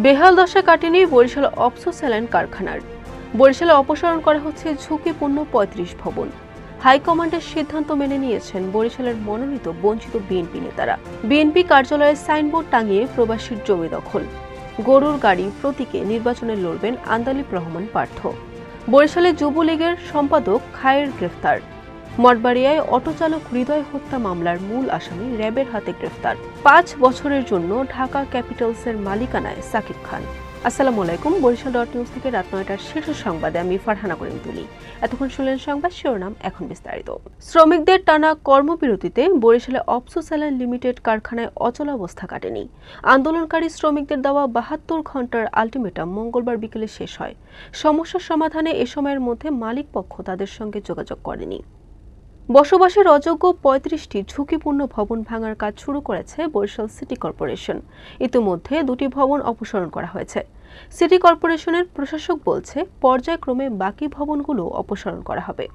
বেহাল দশা কাটেনি বরিশাল অপসো স্যালাইন কারখানার। বরিশালে অপসারণ করা হচ্ছে ঝুঁকিপূর্ণ পঁয়ত্রিশ ভবন। হাইকমান্ডের সিদ্ধান্ত মেনে নিয়েছেন বরিশালের মনোনীত বঞ্চিত বিএনপি নেতারা। বিএনপি কার্যালয়ে সাইনবোর্ড টাঙিয়ে প্রবাসীর জমি দখল। গরুর গাড়ি প্রতীকে নির্বাচনে লড়বেন আন্দালিব রহমান পার্থ। বরিশালে যুবলীগের সম্পাদক খায়ের গ্রেফতার। মঠবাড়িয়ায় অটোচালক হৃদয় হত্যা মামলার মূল আসামি র্যাবের হাতে গ্রেফতার। পাঁচ বছরের জন্য ঢাকা ক্যাপিটালসের মালিকানায় সাকিব খান। আসসালামু আলাইকুম, বরিশাল ডট নিউজ থেকে রাত নয়টার শীর্ষ সংবাদে আমি ফারহানা করিম তুলি। এতক্ষণ শুনলেন সংবাদ শিরোনাম, এখন বিস্তারিত। শ্রমিকদের টানা কর্মবিরতিতে বরিশালে অপসো স্যালাইন লিমিটেড কারখানায় অচলাবস্থা কাটেনি। আন্দোলনকারী শ্রমিকদের দেওয়া বাহাত্তর ঘণ্টার আলটিমেটাম মঙ্গলবার বিকেলে শেষ হয়। সমস্যার সমাধানে এ সময়ের মধ্যে মালিক পক্ষ তাদের সঙ্গে যোগাযোগ করেনি। বসবাসের অযোগ্য পঁয়ত্রিশটি ঝুঁকিপূর্ণ ভবন ভাঙার কাজ শুরু করেছে বরিশাল সিটি কর্পোরেশন। ইতিমধ্যে দুটি ভবন অপসারণ করা হয়েছে। সিটি কর্পোরেশনের প্রশাসক বলছে, পর্যায়ক্রমে বাকি ভবনগুলো অপসারণ করা হবে।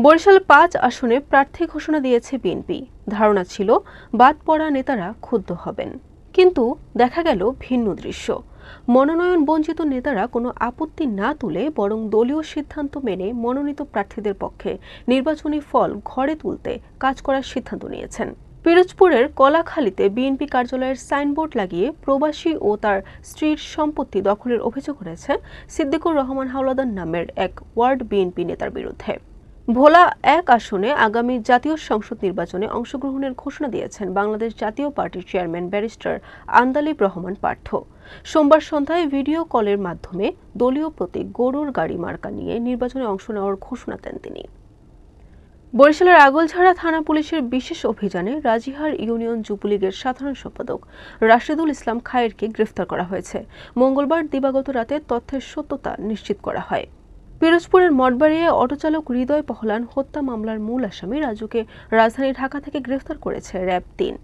বরিশাল পাঁচ আসনে প্রার্থী ঘোষণা দিয়েছে বিএনপি। ধারণা ছিল, বাদ পড়া নেতারা ক্ষুব্ধ হবেন। কিন্তু দেখা গেল ভিন্ন দৃশ্য। মনোনয়ন বঞ্চিত নেতারা কোনো আপত্তি না তুলে বরং দলীয় সিদ্ধান্ত মেনে মনোনীত প্রার্থীদের পক্ষে নির্বাচনী ফল ঘরে তুলতে কাজ করার সিদ্ধান্ত নিয়েছেন। পিরোজপুরের কলাখালীতে বিএনপি কার্যালয়ের সাইনবোর্ড লাগিয়ে প্রবাসী ও তার স্ত্রীর সম্পত্তি দখলের অভিযোগ করেছে সিদ্দিকুর রহমান হাওলাদার নামের এক ওয়ার্ড বিএনপি নেতার বিরুদ্ধে। ভোলা এক আসনে আগামী জাতীয় সংসদ নির্বাচনে অংশগ্রহণের ঘোষণা দিয়েছেন বাংলাদেশ জাতীয় পার্টির চেয়ারম্যান ব্যারিস্টার আন্দালিব রহমান পার্থ। সোমবার সন্ধ্যায় ভিডিও কলের মাধ্যমে দলীয় প্রতীক গরুর গাড়ি মার্কা নিয়ে নির্বাচনে অংশ নেওয়ার ঘোষণা দেন তিনি। বরিশালের আগলঝাড়া থানা পুলিশের বিশেষ অভিযানে রাজিহার ইউনিয়ন যুবলীগের সাধারণ সম্পাদক রাশেদুল ইসলাম খায়েরকে গ্রেফতার করা হয়েছে। মঙ্গলবার দিবাগত রাতে তথ্যের সত্যতা নিশ্চিত করা হয়। পিরোজপুরের মঠবাড়িয়ায় অটোচালক হৃদয় পহলান হত্যা মামলার মূল আসামি রাজুকে রাজধানী ঢাকা থেকে গ্রেফতার করেছে র্যাব তিন।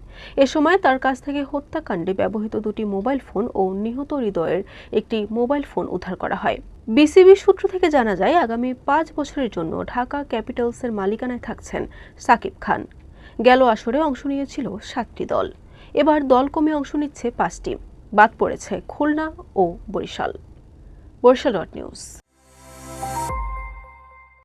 এ সময় তার কাছ থেকে হত্যাকাণ্ডে ব্যবহৃত দুটি মোবাইল ফোন ও নিহত হৃদয়ের একটি মোবাইল ফোন উদ্ধার করা হয়। বিসিবি সূত্র থেকে জানা যায়, আগামী পাঁচ বছরের জন্য ঢাকা ক্যাপিটালসের মালিকানায় থাকছেন সাকিব খান। গেল আসরে অংশ নিয়েছিল সাতটি দল। এবার দল কমে অংশ নিচ্ছে পাঁচটি। বাদ পড়েছে খুলনা ও বরিশাল। Barishal dot news.